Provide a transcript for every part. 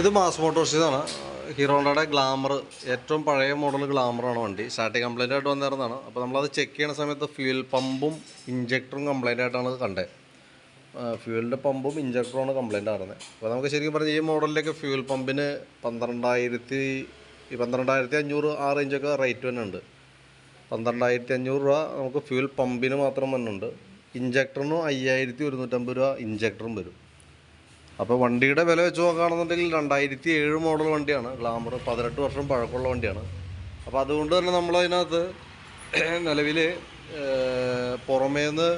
ഇത് mass മോട്ടോഴ്സിന്നാണ് ഹീറോണ്ടയുടെ glamour ഏറ്റവും പഴയ മോഡൽ ഗ്ലാമറാണ് വണ്ടി. സ്റ്റാർട്ടിങ് കംപ്ലൈന്റ് ആയിട്ട് വന്നിരുന്നതാണ്. അപ്പോൾ നമ്മളത് ചെക്ക് ചെയ്യുന്ന സമയത്ത് ഫ്യൂൽ പമ്പും ഇഞ്ചക്ടറും കംപ്ലൈന്റ് ആയിട്ടാണ് കണ്ടത് ഫ്യൂലിന്റെ പമ്പും ഇഞ്ചക്ടറുമാണ് കംപ്ലൈന്റ് ആയിരുന്നത് അപ്പോൾ നമുക്ക് ശരിക്കും പറഞ്ഞാൽ ഈ മോഡലിലേക്ക് ഫ്യൂൽ പമ്പിന് പന്ത്രണ്ടായിരത്തി പന്ത്രണ്ടായിരത്തി അഞ്ഞൂറ് ആ റേഞ്ചൊക്കെ റേറ്റ് തന്നെ ഉണ്ട് പന്ത്രണ്ടായിരത്തി അഞ്ഞൂറ് രൂപ നമുക്ക് ഫ്യൂൽ പമ്പിന് മാത്രം തന്നെ വന്നുണ്ട് ഇഞ്ചക്ടറിനും അയ്യായിരത്തി ഒരുന്നൂറ്റമ്പത് രൂപ ഇഞ്ചക്ടറും വരും. അപ്പോൾ വണ്ടിയുടെ വില വെച്ച് നോക്കുകയാണെന്നുണ്ടെങ്കിൽ രണ്ടായിരത്തി ഏഴ് മോഡൽ വണ്ടിയാണ്. ഗ്ലാമർ പതിനെട്ട് വർഷം പഴക്കമുള്ള വണ്ടിയാണ്. അപ്പോൾ അതുകൊണ്ട് തന്നെ നമ്മളതിനകത്ത് നിലവിൽ പുറമേന്ന്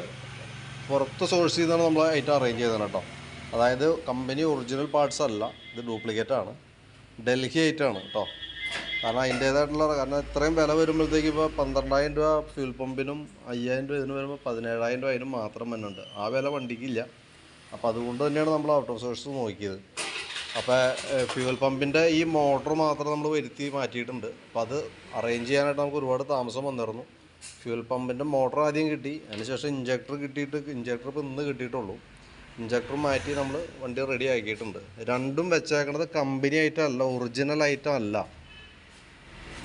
പുറത്ത് സോഴ്സ് ചെയ്താണ് നമ്മൾ ഐറ്റം അറേഞ്ച് ചെയ്തത് കേട്ടോ. അതായത് കമ്പനി ഒറിജിനൽ പാർട്സ് അല്ല ഇത് ഡ്യൂപ്ലിക്കേറ്റ് ആണ്. ഡൽഹി ഐറ്റമാണ് കേട്ടോ. കാരണം അതിന്റേതായിട്ടുള്ള കാരണം ഇത്രയും വില വരുമ്പോഴത്തേക്ക് ഇപ്പോൾ പന്ത്രണ്ടായിരം രൂപ ഫ്യൂൽ പമ്പിനും അയ്യായിരം രൂപ ഇതിന് വരുമ്പോൾ പതിനേഴായിരം രൂപ അതിനും മാത്രം വരുന്നുണ്ട് ആ വില വണ്ടിക്കില്ല. അപ്പോൾ അതുകൊണ്ട് തന്നെയാണ് നമ്മൾ ഔട്ട് ഓഫ് സോഴ്സ് നോക്കിയത് അപ്പോൾ ഫ്യൂവൽ പമ്പിന്റെ ഈ മോട്ടർ മാത്രം നമ്മൾ വരുത്തി മാറ്റിയിട്ടുണ്ട്. അപ്പോൾ അത് അറേഞ്ച് ചെയ്യാനായിട്ട് നമുക്ക് ഒരുപാട് താമസം വന്നിരുന്നു. ഫ്യൂവൽ പമ്പിന്റെ മോട്ടർ ആദ്യം കിട്ടി. അതിനുശേഷം ഇഞ്ചക്ടർ കിട്ടിയിട്ട് ഇഞ്ചക്ടർ ഇപ്പോൾ ഇന്ന് കിട്ടിയിട്ടുള്ളൂ. ഇഞ്ചക്ടർ മാറ്റി നമ്മൾ വണ്ടി റെഡി ആക്കിയിട്ടുണ്ട്. രണ്ടും വെച്ചേക്കണത് കമ്പനി ആയിട്ടല്ല ഒറിജിനൽ ആയിട്ടല്ല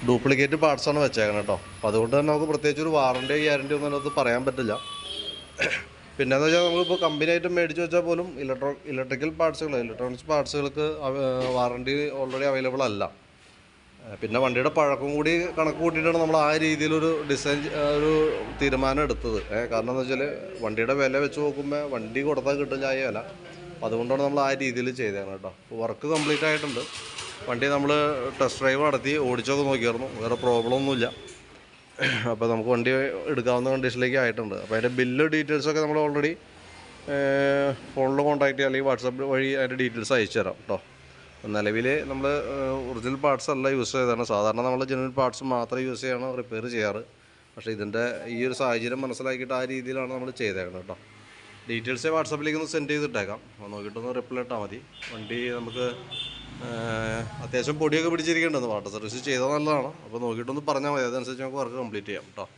ഡ്യൂപ്ലിക്കേറ്റ് പാർട്സാണ് വെച്ചേക്കണം കേട്ടോ. അപ്പോൾ അതുകൊണ്ട് തന്നെ നമുക്ക് പ്രത്യേകിച്ച് ഒരു വാറണ്ടി ഗ്യാരണ്ടി ഒന്നും അതിനകത്ത് പറയാൻ പറ്റില്ല. പിന്നെന്ന് വെച്ചാൽ നമ്മളിപ്പോൾ കമ്പനി ആയിട്ട് മേടിച്ച് വെച്ചാൽ പോലും ഇലക്ട്രോ ഇലക്ട്രിക്കൽ പാർട്സുകൾ ഇലക്ട്രോണിക്സ് പാർട്സുകൾക്ക് വാറണ്ടി ഓൾറെഡി അവൈലബിൾ അല്ല. പിന്നെ വണ്ടിയുടെ പഴക്കം കൂടി കണക്ക് കൂട്ടിയിട്ടാണ് നമ്മൾ ആ രീതിയിലൊരു ഡിസൈൻ ഒരു തീരുമാനം എടുത്തത്. കാരണം എന്ന് വെച്ചാൽ വണ്ടിയുടെ വില വെച്ച് നോക്കുമ്പോൾ വണ്ടി കൊടുത്താൽ കിട്ടില്ല ആ വില അപ്പോൾ അതുകൊണ്ടാണ് നമ്മൾ ആ രീതിയിൽ ചെയ്തത് കേട്ടോ. വർക്ക് കംപ്ലീറ്റ് ആയിട്ടുണ്ട്. വണ്ടി നമ്മൾ ടെസ്റ്റ് ഡ്രൈവ് നടത്തി ഓടിച്ചൊക്കെ നോക്കിയായിരുന്നു. വേറെ പ്രോബ്ലം ഒന്നുമില്ല. അപ്പോൾ നമുക്ക് വണ്ടി എടുക്കാവുന്ന കണ്ടീഷനിലേക്ക് ആയിട്ടുണ്ട്. അപ്പോൾ അതിന്റെ ബില്ല് ഡീറ്റെയിൽസൊക്കെ നമ്മൾ ഓൾറെഡി ഫോണിൽ കോൺടാക്ട് ചെയ്യുക അല്ലെങ്കിൽ വാട്സാപ്പ് വഴി അതിന്റെ ഡീറ്റെയിൽസ് അയച്ചു തരാം കേട്ടോ നിലവിൽ നമ്മൾ ഒറിജിനൽ പാർട്സ് അല്ല യൂസ് ചെയ്താണ് സാധാരണ നമ്മൾ ജനറൽ പാർട്സ് മാത്രമേ യൂസ് ചെയ്യാണ് റിപ്പയർ ചെയ്യാറ്. പക്ഷേ ഇതിന്റെ ഈ ഒരു സാഹചര്യം മനസ്സിലാക്കിയിട്ട് ആ രീതിയിലാണ് നമ്മൾ ചെയ്തേക്കുന്നത് കേട്ടോ ഡീറ്റെയിൽസ് വാട്സാപ്പിലേക്ക് ഒന്ന് സെൻഡ് ചെയ്തിട്ടേക്കാം. അപ്പോൾ നോക്കിയിട്ടൊന്ന് റിപ്ലൈ ഇട്ടാൽ മതി. വണ്ടി നമുക്ക് അത്യാവശ്യം പൊടിയൊക്കെ പിടിച്ചിരിക്കേണ്ടത് വാട്ടർ സർവീസ് ചെയ്താൽ നല്ലതാണ്. അപ്പോൾ നോക്കിയിട്ടൊന്ന് പറഞ്ഞാൽ മതി. അതനുസരിച്ച് നമുക്ക് വർക്ക് കംപ്ലീറ്റ് ചെയ്യാം. കേട്ടോ.